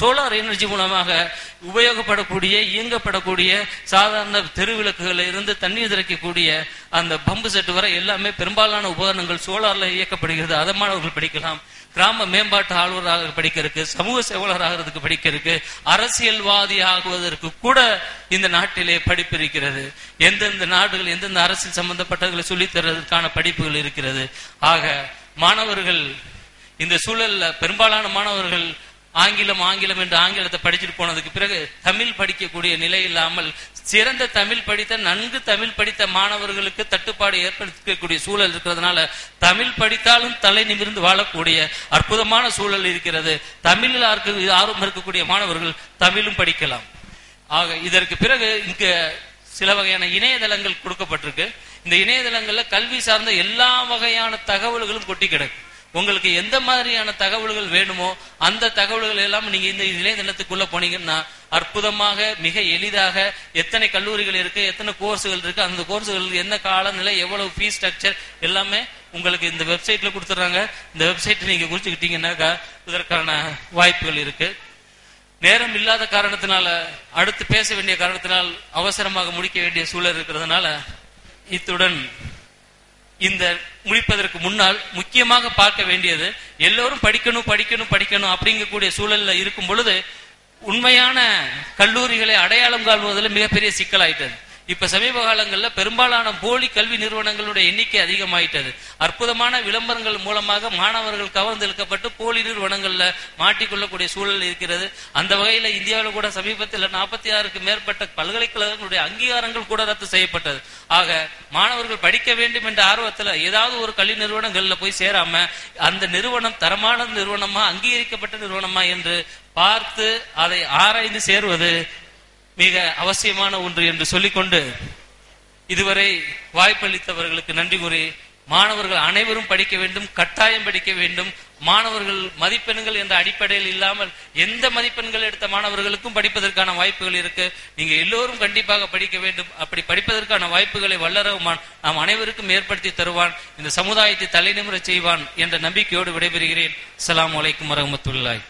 Solar energy மூலமாக உபயோகப்படக்கூடிய இயங்கப்படக்கூடிய சாதாரண தெருவிளக்குகள் இருந்து தண்ணீர் திறக்கக்கூடிய அந்த பம்பு செட்டு வரை எல்லாமே பெரும்பாலான உபகரணங்கள் சோலார்ல இயக்கப்படுகிறது. அதை மாணவர்கள் படிக்கலாம். கிராம மேம்பாட்டு ஆளுநராக படிக்கிறதுக்கு சமூக செவலர் ஆகிறதுக்கு படிக்கிறதுக்கு அரசியல்வாதி ஆகுவதற்கு கூட இந்த நாட்டிலே படிப்பு இருக்கிறது. எந்தெந்த நாடுகள் எந்தெந்த அரசியல் சம்பந்தப்பட்டவர்களை சொல்லித் தருவதற்கான படிப்புகள் இருக்கிறது. ஆக மாணவர்கள் இந்த சூழல்ல பெரும்பாலான மாணவர்கள் ஆங்கிலம் ஆங்கிலம் என்று ஆங்கிலத்தை படிச்சுட்டு போனதுக்கு பிறகு தமிழ் படிக்கக்கூடிய நிலை இல்லாமல் சிறந்த தமிழ் படித்த நன்கு தமிழ் படித்த மாணவர்களுக்கு தட்டுப்பாடு ஏற்படுத்தக்கூடிய சூழல் இருக்கிறதுனால தமிழ் படித்தாலும் தலை நிமிர்ந்து வாழக்கூடிய அற்புதமான சூழல் இருக்கிறது. தமிழில் ஆர்க்க- ஆர்வம் இருக்கக்கூடிய மாணவர்கள் தமிழும் படிக்கலாம். ஆக இதற்கு பிறகு இங்க சில வகையான இணையதளங்கள் கொடுக்கப்பட்டிருக்கு. இந்த இணையதளங்கள்ல கல்வி சார்ந்த எல்லா வகையான தகவல்களும் கொட்டி கிடக்கு. உங்களுக்கு எந்த மாதிரியான தகவல்கள் வேணுமோ அந்த தகவல்கள் எல்லாம் நீங்க இந்த இணையதளத்துக்குள்ள போனீங்கன்னா அற்புதமாக மிக எளிதாக எத்தனை கல்லூரிகள் இருக்கு எத்தனை கோர்ஸுகள் இருக்கு அந்த கோர்ஸுகள் என்ன காலநிலை எவ்வளவு ஃபீஸ் ஸ்ட்ரக்சர் எல்லாமே உங்களுக்கு இந்த வெப்சைட்ல கொடுத்துறாங்க இந்த வெப்சைட் நீங்க குறிச்சுக்கிட்டீங்கன்னாக்கா இதற்கான வாய்ப்புகள் இருக்கு. நேரம் இல்லாத காரணத்தினால அடுத்து பேச வேண்டிய காரணத்தினால் அவசரமாக முடிக்க வேண்டிய சூழல் இருக்கிறதுனால இத்துடன் இந்த முடிப்பதற்கு முன்னால் முக்கியமாக பார்க்க வேண்டியது எல்லோரும் படிக்கணும் படிக்கணும் படிக்கணும் அப்படிங்கக்கூடிய சூழல்ல இருக்கும் பொழுது உண்மையான கல்லூரிகளை அடையாளம் காண்பதில் மிகப்பெரிய சிக்கலாயிட்டது. இப்ப சமீப காலங்களில் பெரும்பாலான போலி கல்வி நிறுவனங்களுடைய எண்ணிக்கை அதிகமாயிட்டது. அற்புதமான விளம்பரங்கள் மூலமாக மாணவர்கள் கவர்ந்தெழுக்கப்பட்டு போலி நிறுவனங்கள்ல மாட்டிக்கொள்ளக்கூடிய சூழல் இருக்கிறது. அந்த வகையில இந்தியாவில் கூட சமீபத்தில் நாற்பத்தி ஆறுக்கு மேற்பட்ட பல்கலைக்கழகங்களுடைய அங்கீகாரங்கள் கூட ரத்து செய்யப்பட்டது. ஆக மாணவர்கள் படிக்க வேண்டும் என்ற ஆர்வத்தில் ஏதாவது ஒரு கல்வி நிறுவனங்கள்ல போய் சேராம அந்த நிறுவனம் தரமான நிறுவனமா அங்கீகரிக்கப்பட்ட நிறுவனமா என்று பார்த்து அதை ஆராய்ந்து சேருவது மிக அவசியமான ஒன்று என்று சொல்லிக்கொண்டு இதுவரை வாய்ப்பளித்தவர்களுக்கு நன்றி கூறி மாணவர்கள் அனைவரும் படிக்க வேண்டும் கட்டாயம் படிக்க வேண்டும். மாணவர்கள் மதிப்பெண்கள் என்ற அடிப்படையில் இல்லாமல் எந்த மதிப்பெண்கள் எடுத்த மாணவர்களுக்கும் படிப்பதற்கான வாய்ப்புகள் இருக்கு. நீங்க எல்லோரும் கண்டிப்பாக படிக்க வேண்டும். அப்படி படிப்பதற்கான வாய்ப்புகளை வல்லரகுமான் நாம் அனைவருக்கும் ஏற்படுத்தி தருவான். இந்த சமுதாயத்தை தலைநிமுறை செய்வான் என்ற நம்பிக்கையோடு விடைபெறுகிறேன். அலாம் வலைக்கும் வரமத்துள்ளாய்